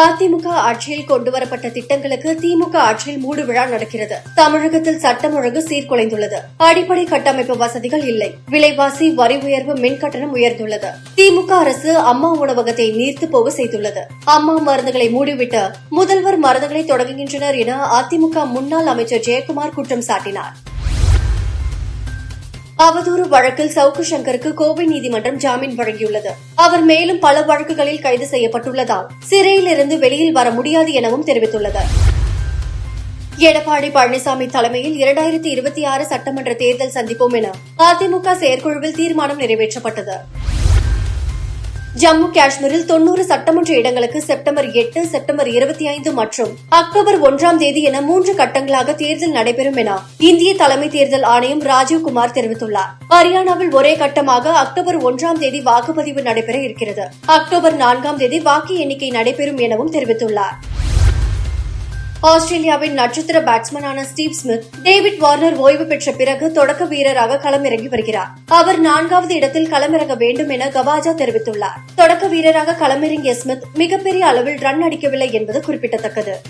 அதிமுக ஆட்சியில் கொண்டுவரப்பட்ட திட்டங்களுக்கு திமுக ஆட்சியில் மூடு விழா நடக்கிறது. தமிழகத்தில் சட்டம் ஒழுங்கு சீர்குலைந்துள்ளது. அடிப்படை கட்டமைப்பு வசதிகள் இல்லை. விலைவாசி வரி உயர்வு மின் கட்டணம் உயர்ந்துள்ளது. திமுக அரசு அம்மா உணவகத்தை நீர்த்து போக செய்துள்ளது. அம்மா மருந்துகளை மூடிவிட்டு முதல்வர் மருந்துகளை தொடங்குகின்றனர் என அதிமுக முன்னாள் அமைச்சர் ஜெயக்குமார் குற்றம் சாட்டினார். அவதூறு வழக்கில் சவுக்கு சங்கருக்கு கோவை நீதிமன்றம் ஜாமீன் வழங்கியுள்ளது. அவர் மேலும் பல வழக்குகளில் கைது செய்யப்பட்டுள்ளதால் சிறையில் இருந்து வெளியில் வர முடியாது எனவும் தெரிவித்துள்ளது. எடப்பாடி பழனிசாமி தலைமையில் இரண்டாயிரத்தி இருபத்தி ஆறு சட்டமன்ற தேர்தல் சந்திப்போம் என அதிமுக செயற்குழுவில் தீர்மானம் நிறைவேற்றப்பட்டது. ஜம்மு காஷ்மீரில் தொன்னூறு சட்டமன்ற இடங்களுக்கு செப்டம்பர் எட்டு செப்டம்பர் இருபத்தி ஐந்து மற்றும் அக்டோபர் ஒன்றாம் தேதி என மூன்று கட்டங்களாக தேர்தல் நடைபெறும் என இந்திய தலைமை தேர்தல் ஆணையம் ராஜீவ்குமார் தெரிவித்துள்ளார். ஹரியானாவில் ஒரே கட்டமாக அக்டோபர் ஒன்றாம் தேதி வாக்குப்பதிவு நடைபெற இருக்கிறது. அக்டோபர் நான்காம் தேதி வாக்கு எண்ணிக்கை நடைபெறும் எனவும் தெரிவித்துள்ளார். ஆஸ்திரேலியாவின் நட்சத்திர பேட்ஸ்மேனான ஸ்டீவ் ஸ்மித் டேவிட் வார்னர் ஓய்வு பெற்ற பிறகு தொடக்க வீரராக களமிறங்கி வருகிறார். அவர் நான்காவது இடத்தில் களமிறங்க வேண்டும் என கவாஜா தெரிவித்துள்ளார். தொடக்க வீரராக களமிறங்கிய ஸ்மித் மிகப்பெரிய அளவில் ரன் அடிக்கவில்லை என்பது குறிப்பிடத்தக்கது.